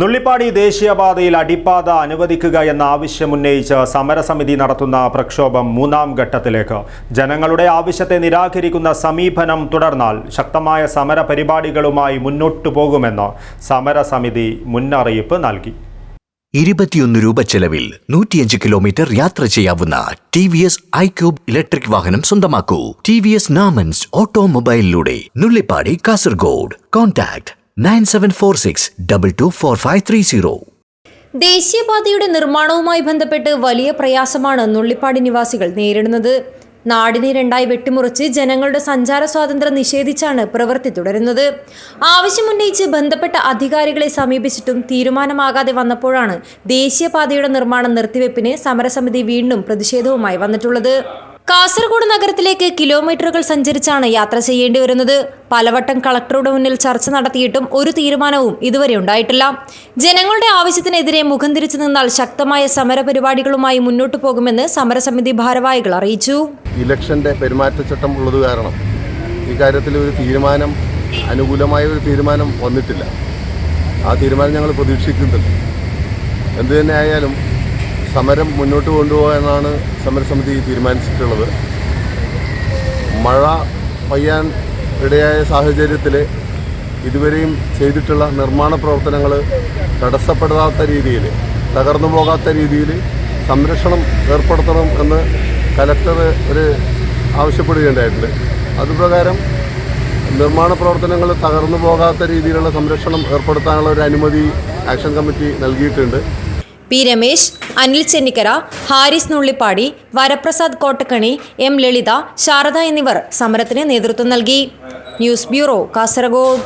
നുള്ളിപ്പാടി ദേശീയപാതയിൽ അടിപ്പാത അനുവദിക്കുക എന്ന ആവശ്യമുന്നയിച്ച് സമരസമിതി നടത്തുന്ന പ്രക്ഷോഭം മൂന്നാം ഘട്ടത്തിലേക്ക്. ജനങ്ങളുടെ ആവശ്യത്തെ നിരാകരിക്കുന്ന സമീപനം തുടർന്നാൽ ശക്തമായ സമര പരിപാടികളുമായി മുന്നോട്ടു പോകുമെന്ന് സമരസമിതി മുന്നറിയിപ്പ് നൽകി. ഇരുപത്തിയൊന്ന് രൂപ ചെലവിൽ നൂറ്റിയഞ്ച് കിലോമീറ്റർ യാത്ര ചെയ്യാവുന്ന T V S iQube electric വാഹനം സ്വന്തമാക്കൂ. T V S നാമൻസ് ഓട്ടോമൊബൈലിലൂടെ. Nullippady Kasaragod. Contact nine seven four six double two four five three zero. ദേശീയപാതയുടെ നിർമ്മാണവുമായി ബന്ധപ്പെട്ട് വലിയ പ്രയാസമാണ് നുള്ളിപ്പാടി നിവാസികൾ നേരിടുന്നത്. നാടിനെ രണ്ടായി വെട്ടിമുറിച്ച് ജനങ്ങളുടെ സഞ്ചാര സ്വാതന്ത്ര്യം നിഷേധിച്ചാണ് പ്രവൃത്തി തുടരുന്നത്. ആവശ്യമുന്നയിച്ച് ബന്ധപ്പെട്ട അധികാരികളെ സമീപിച്ചിട്ടും തീരുമാനമാകാതെ വന്നപ്പോഴാണ് ദേശീയപാതയുടെ നിർമ്മാണം നിർത്തിവെപ്പിന് സമരസമിതി വീണ്ടും പ്രതിഷേധവുമായി വന്നിട്ടുള്ളത്. കാസർഗോഡ് നഗരത്തിലേക്ക് കിലോമീറ്ററുകൾ സഞ്ചരിച്ചാണ് യാത്ര ചെയ്യേണ്ടി വരുന്നത്. പലവട്ടം കളക്ടറുടെ മുന്നിൽ ചർച്ച നടത്തിയിട്ടും ഒരു തീരുമാനവും ഇതുവരെ ഉണ്ടായിട്ടില്ല. ജനങ്ങളുടെ ആവശ്യത്തിനെതിരെ മുഖം തിരിച്ചു നിന്നാൽ ശക്തമായ സമരപരിപാടികളുമായി മുന്നോട്ടു പോകുമെന്ന് സമരസമിതി ഭാരവാഹികൾ അറിയിച്ചു. ഇലക്ഷന്റെ പെരുമാറ്റച്ചട്ടം ഉള്ളത് കാരണം ഈ കാര്യത്തിൽ ഒരു തീരുമാനം അനുകൂലമായ ഒരു തീരുമാനം വന്നിട്ടില്ല. ആ തീരുമാനം ഞങ്ങൾ പ്രതീക്ഷിക്കുന്നുണ്ട്. എന്തു തന്നെ ആയാലും സമരം മുന്നോട്ട് കൊണ്ടുപോകാനാണ് സമരസമിതി തീരുമാനിച്ചിട്ടുള്ളത്. മഴ പെയ്യാൻ ഇടയായ സാഹചര്യത്തിൽ ഇതുവരെയും ചെയ്തിട്ടുള്ള നിർമ്മാണ പ്രവർത്തനങ്ങൾ തടസ്സപ്പെടാത്ത രീതിയിൽ തകർന്നു പോകാത്ത രീതിയിൽ സംരക്ഷണം ഏർപ്പെടുത്തണം എന്ന് കലക്ടർ ഒരു ആവശ്യപ്പെടുകയുണ്ടായിട്ടുണ്ട്. അതുപ്രകാരം നിർമ്മാണ പ്രവർത്തനങ്ങൾ തകർന്നു പോകാത്ത രീതിയിലുള്ള സംരക്ഷണം ഏർപ്പെടുത്താനുള്ള ഒരു അനുമതി ആക്ഷൻ കമ്മിറ്റി നൽകിയിട്ടുണ്ട്. പി രമേശ് അനിൽ ചെന്നിക്കര ഹാരിസ് നുള്ളിപ്പാടി വരപ്രസാദ് കോട്ടക്കണി എം ലളിത ശാരദ എന്നിവർ സമരത്തിന് നേതൃത്വം നൽകി. News bureau Kasaragod.